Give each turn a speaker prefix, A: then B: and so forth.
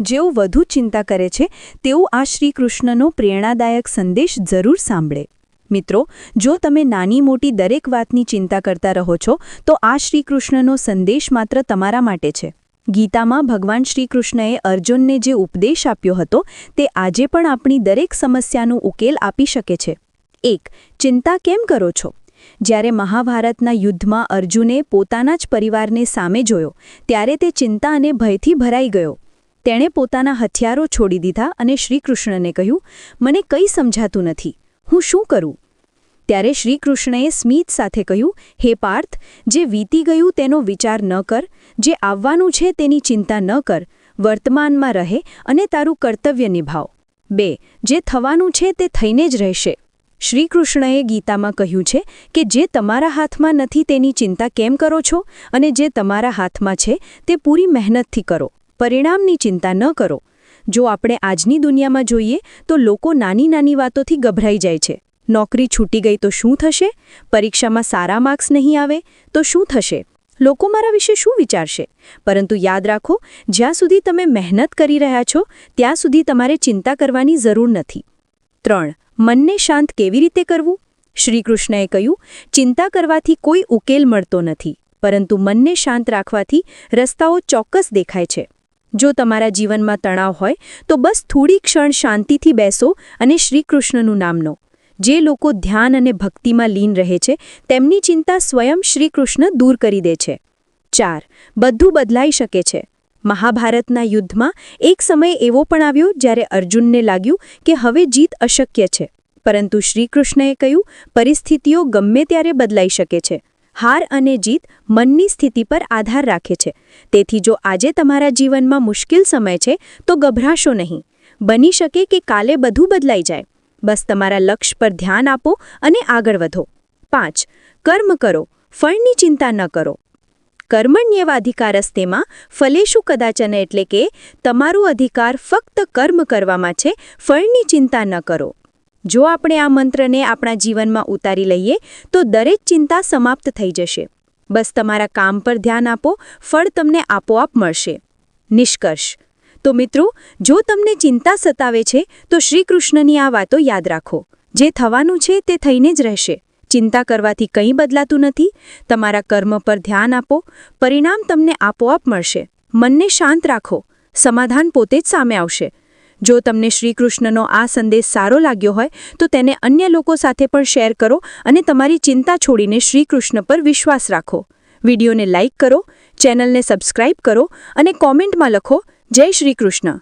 A: જેઓ વધુ ચિંતા કરે છે, તેઓ આ શ્રીકૃષ્ણનો પ્રેરણાદાયક સંદેશ જરૂર સાંભળે. મિત્રો, જો તમે નાની મોટી દરેક વાતની ચિંતા કરતા રહો છો, તો આ શ્રીકૃષ્ણનો સંદેશ માત્ર તમારા માટે છે. ગીતામાં ભગવાન શ્રીકૃષ્ણએ અર્જુનને જે ઉપદેશ આપ્યો હતો, તે આજે પણ આપણી દરેક સમસ્યાનો ઉકેલ આપી શકે છે. એક, ચિંતા કેમ કરો છો? જ્યારે મહાભારતના યુદ્ધમાં અર્જુને પોતાના જ પરિવારને સામે જોયો, ત્યારે તે ચિંતા અને ભયથી ભરાઈ ગયો. તેણે પોતાના હથિયારો છોડી દીધા અને શ્રીકૃષ્ણને કહ્યું, મને કંઈ સમજાતું નથી. હું શું કરું? ત્યારે શ્રીકૃષ્ણએ સ્મિત સાથે કહ્યું, હે પાર્થ, જે વીતી ગયું તેનો વિચાર ન કર, જે આવવાનું છે તેની ચિંતા ન કર, વર્તમાનમાં રહે અને તારું કર્તવ્ય નિભાવ. બે, જે થવાનું છે તે થઈને જ રહેશે. શ્રીકૃષ્ણએ ગીતામાં કહ્યું છે કે, જે તમારા હાથમાં નથી તેની ચિંતા કેમ કરો છો? અને જે તમારા હાથમાં છે તે પૂરી મહેનતથી કરો. પરિણામની ચિંતા ન કરો. જો આપણે આજની દુનિયામાં જોઈએ, તો લોકો નાની નાની વાતોથી ગભરાઈ જાય છે. નોકરી છૂટી ગઈ તો શું થશે? પરીક્ષામાં સારા માર્ક્સ નહીં આવે તો શું થશે? લોકો મારા વિશે શું વિચારશે? પરંતુ યાદ રાખો, જ્યાં સુધી તમે મહેનત કરી રહ્યા છો, ત્યાં સુધી તમારે ચિંતા કરવાની જરૂર નથી. ત્રણ, મનને શાંત કેવી રીતે કરવું? શ્રીકૃષ્ણએ કહ્યું, ચિંતા કરવાથી કોઈ ઉકેલ મળતો નથી, પરંતુ મનને શાંત રાખવાથી રસ્તાઓ ચોક્કસ દેખાય છે. જો તમારા જીવનમાં તણાવ હોય, તો બસ થોડી ક્ષણ શાંતિથી બેસો અને શ્રીકૃષ્ણનું નામ લો. જે લોકો ધ્યાન અને ભક્તિમાં લીન રહે છે, તેમની ચિંતા સ્વયં શ્રીકૃષ્ણ દૂર કરી દે છે. ચાર, બધું બદલાઈ શકે છે. મહાભારતના યુદ્ધમાં એક સમય એવો પણ આવ્યો જ્યારે અર્જુનને લાગ્યું કે હવે જીત અશક્ય છે. પરંતુ શ્રીકૃષ્ણએ કહ્યું, પરિસ્થિતિઓ ગમે ત્યારે બદલાઈ શકે છે. હાર અને જીત મનની સ્થિતિ પર આધાર રાખે છે. તેથી જો આજે તમારા જીવનમાં મુશ્કેલ સમય છે, તો ગભરાશો નહીં. બની શકે કે કાલે બધું બદલાઈ જાય. બસ તમારા લક્ષ્ય પર ધ્યાન આપો અને આગળ વધો. પાંચ, કર્મ કરો. ફળની ચિંતા ન કરો. કર્મણ્યવાધિકારસ્તેમાં ફલેશુ કદાચન એટલે કે તમારું અધિકાર ફક્ત કર્મ કરવામાં છે, ફળની ચિંતા ન કરો. જો આપણે આ મંત્રને આપણા જીવનમાં ઉતારી લઈએ, તો દરેક ચિંતા સમાપ્ત થઈ જશે. બસ તમારા કામ પર ધ્યાન આપો, ફળ તમને આપોઆપ મળશે. નિષ્કર્ષ. તો મિત્રો, જો તમને ચિંતા સતાવે છે, તો શ્રીકૃષ્ણની આ વાતો યાદ રાખો. જે થવાનું છે તે થઈને જ રહેશે. ચિંતા કરવાથી કંઈ બદલાતું નથી. તમારા કર્મ પર ધ્યાન આપો. પરિણામ તમને આપોઆપ મળશે. મનને શાંત રાખો. સમાધાન પોતે જ સામે આવશે. જો તમને શ્રીકૃષ્ણનો આ સંદેશ સારો લાગ્યો હોય, તો તેને અન્ય લોકો સાથે પણ શેર કરો અને તમારી ચિંતા છોડીને શ્રીકૃષ્ણ પર વિશ્વાસ રાખો. વિડીયોને લાઇક કરો, ચેનલને સબસ્ક્રાઇબ કરો અને કોમેન્ટમાં લખો, જય શ્રી કૃષ્ણ